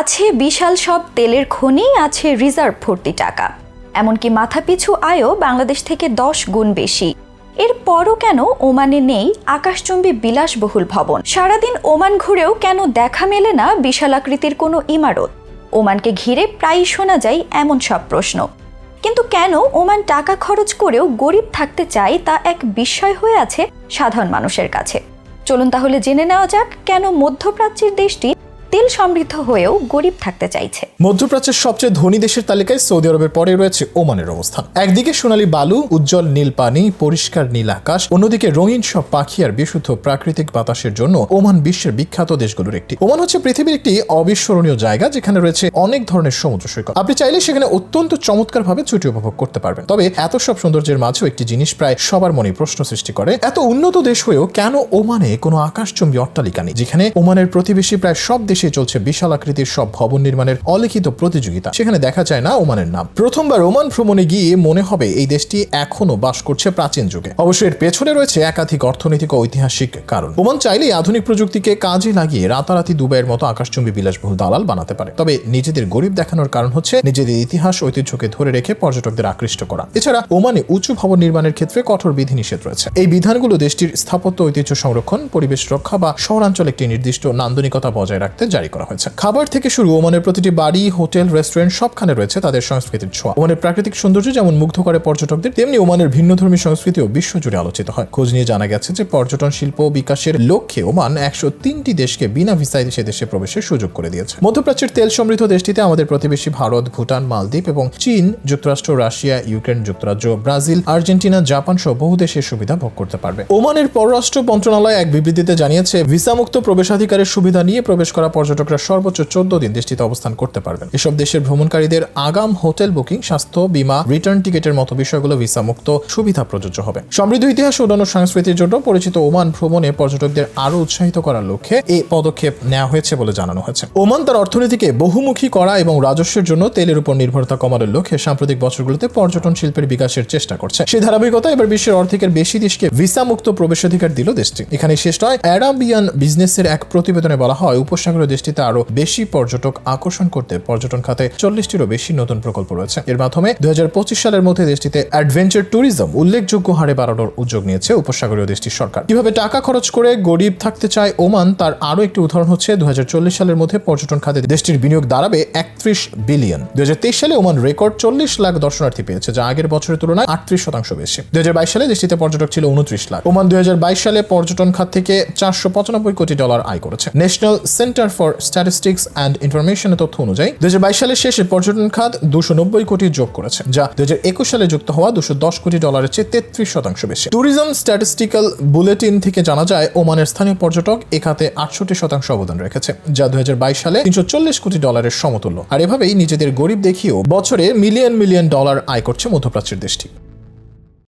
আছে বিশাল সব তেলের খনি, আছে রিজার্ভ ভর্তি টাকা। এমনকি মাথাপিছু আয়ও বাংলাদেশ থেকে দশ গুণ বেশি। এরপরও কেন ওমানে নেই আকাশচুম্বী বিলাসবহুল ভবন? সারাদিন ওমান ঘুরেও কেন দেখা মেলে না বিশাল আকৃতির কোনো ইমারত? ওমানকে ঘিরে প্রায়ই শোনা যায় এমন সব প্রশ্ন। কিন্তু কেন ওমান টাকা খরচ করেও গরিব থাকতে চায় তা এক বিস্ময় হয়ে আছে সাধারণ মানুষের কাছে? চলুন তাহলে জেনে নেওয়া যাক কেন মধ্যপ্রাচ্যের দেশটি তেল সমৃদ্ধ হয়েও গরিব থাকতে চাইছে। মধ্যপ্রাচ্যের সবচেয়ে ধনী দেশের তালিকায় সৌদি আরবের পরে রয়েছে ওমানের অবস্থান। একদিকে সোনালী বালু, উজ্জ্বল নীল পানি, পরিষ্কার নীল আকাশ, অন্যদিকে রঙিন সব পাখি আর বিশুদ্ধ প্রাকৃতিক বাতাসের জন্য ওমান বিশ্বের বিখ্যাত দেশগুলোর একটি। ওমান হচ্ছে পৃথিবীর একটি অবিস্মরণীয় জায়গা, যেখানে রয়েছে অনেক ধরনের সমুদ্র সৈকত। আপনি চাইলে সেখানে অত্যন্ত চমৎকারভাবে ছুটি উপভোগ করতে পারবেন। তবে এত সব সৌন্দর্যের মাঝেও একটি জিনিস প্রায় সবার মনে প্রশ্ন সৃষ্টি করে, এত উন্নত দেশ হয়েও কেন ওমানে কোনো আকাশচুম্বী অট্টালিকা নেই, যেখানে ওমানের প্রতিবেশী প্রায় সব দেশে চলছে বিশাল আকৃতির সব ভবন নির্মাণের অলিখিত প্রতিযোগিতা। সেখানে দেখা যায় না ওমানের নাম। প্রথমবার ওমান ভ্রমণে গিয়ে মনে হবে এই দেশটি এখনও বাস করছে প্রাচীন যুগে। অবশ্য এর পেছনে রয়েছে একাধিক অর্থনৈতিক ও ঐতিহাসিক কারণ। ওমান চাইলেই আধুনিক প্রযুক্তিকে কাজে লাগিয়ে রাতারাতি দুবাইয়ের মতো আকাশচুম্বী বিলাসবহুল দালাল বানাতে পারে। তবে নিজেদের গরিব দেখানোর কারণ হচ্ছে নিজেদের ইতিহাস ঐতিহ্যকে ধরে রেখে পর্যটকদের আকৃষ্ট করা। এছাড়া ওমানে উঁচু ভবন নির্মাণের ক্ষেত্রে কঠোর বিধিনিষেধ রয়েছে। এই বিধানগুলো দেশটির স্থাপত্য ঐতিহ্য সংরক্ষণ, পরিবেশ রক্ষা বা শহরাঞ্চলে একটি নির্দিষ্ট নান্দনিকতা বজায় রাখতে জারি করা হয়েছে। খাবার থেকে শুরু ওমানের প্রতিটি বাড়ি, হোটেল, রেস্টুরেন্ট সবখানে রয়েছে তাদের সংস্কৃতির ছোঁয়া। ওমানের প্রাকৃতিক সৌন্দর্য যেমন মুগ্ধ করে পর্যটকদের, তেমনি ওমানের ভিন্নধর্মী সংস্কৃতিও বিশ্বজুড়ে আলোচিত হয়। খোঁজ নিয়ে জানা গেছে যে পর্যটন শিল্প বিকাশের লক্ষ্যে ওমান একশো তিনটি দেশকে বিনা ভিসায় সে দেশে প্রবেশের সুযোগ করে দিয়েছে। মধ্যপ্রাচ্যের তেল সমৃদ্ধ দেশটিতে আমাদের প্রতিবেশী ভারত, ভুটান, মালদ্বীপ এবং চীন, যুক্তরাষ্ট্র, রাশিয়া, ইউক্রেন, যুক্তরাজ্য, ব্রাজিল, আর্জেন্টিনা, জাপান সহ বহু দেশের সুবিধা ভোগ করতে পারবে। ওমানের পররাষ্ট্র মন্ত্রণালয় এক বিবৃতিতে জানিয়েছে, ভিসামুক্ত প্রবেশাধিকারের সুবিধা নিয়ে প্রবেশ করা পর্যটকরা সর্বোচ্চ চোদ্দ দিন দেশটিতে অবস্থান করতে পারবেন। এসব দেশের ভ্রমণকারীদের আগাম হোটেল বুকিং, স্বাস্থ্য, বীমা, রিটার্ন টিকিটের মতো বিষয়গুলো ভিসা মুক্ত সুবিধা প্রযোজ্য হবে। সমৃদ্ধ ইতিহাস অন্যান্য সংস্কৃতির জন্য পরিচিত ওমান ভ্রমণে পর্যটকদের আরও উৎসাহিত করার লক্ষ্যে এই পদক্ষেপ নেওয়া হয়েছে বলে জানানো হয়েছে। ওমান তার অর্থনীতিকে বহুমুখী করা এবং রাজস্বের জন্য তেলের উপর নির্ভরতা কমানোর লক্ষ্যে সাম্প্রতিক বছরগুলোতে পর্যটন শিল্পের বিকাশের চেষ্টা করছে। সেই ধারাবাহিকতা এবার বিশ্বের অর্ধেকের বেশি দেশকে ভিসা মুক্ত প্রবেশাধিকার দিল দেশটি। এখানে শেষ নয়, অ্যারাবিয়ান বিজনেসের এক প্রতিবেদনে বলা হয় উপসাগরীয় দেশটিতে আরও বেশি পর্যটক আকর্ষণ করতে পর্যটন খাতে চল্লিশটিরও বেশি নতুন প্রকল্প রয়েছে। এর মাধ্যমে দুই সালের মধ্যে দেশটিতে অ্যাডভেঞ্চার ট্যুরিজম উল্লেখযোগ্য হারে বাড়ানোর উদ্যোগ নিয়েছে উপসাগরীয় দেশটির সরকার। কীভাবে টাকা খরচ করে গরিব থাকতে চায় ওমান, তার আরও একটি উদাহরণ হচ্ছে দু সালের মধ্যে পর্যটন খাতে দেশটির বিনিয়োগ দাঁড়াবে একত্রিশ বিলিয়ন। দুই হাজার তেইশ সালে ওমান রেকর্ড চল্লিশ লাখ দর্শনার্থী পেয়েছে, যা আগের বছরের তুলনায় আটত্রিশ শতাংশ বেশি। দু হাজার বাইশ সালে দেশটিতে পর্যটক ছিল উনত্রিশ লাখ। ওমান দুই হাজার বাইশ সালে পর্যটন খাত থেকে চারশো পঁচানব্বই কোটি ডলার আয় করেছে। National centre for statistics and ইনফরমেশনের তথ্য অনুযায়ী দুই সালের শেষে পর্যটন খাত দুশো কোটি যোগ করেছে, যা দুই সালে যুক্ত হওয়া দশ কোটি ডলারের চেয়ে তেত্রিশ শতাংশ বেশি। ট্যুরিজম স্ট্যাটিস্টিক্যাল বুলেটিন থেকে জানা যায়, ওমানের স্থানীয় পর্যটক এ খাতে আটষট্টি শতাংশ অবদান রেখেছে, যা দু হাজার বাইশ সালে তিনশো চল্লিশ কোটি ডলারের সমতুল্য। আর এভাবেই নিজেদের গরিব দেখিয়েও বছরে মিলিয়ন মিলিয়ন ডলার আয় করছে মধ্যপ্রাচ্যের দেশটি।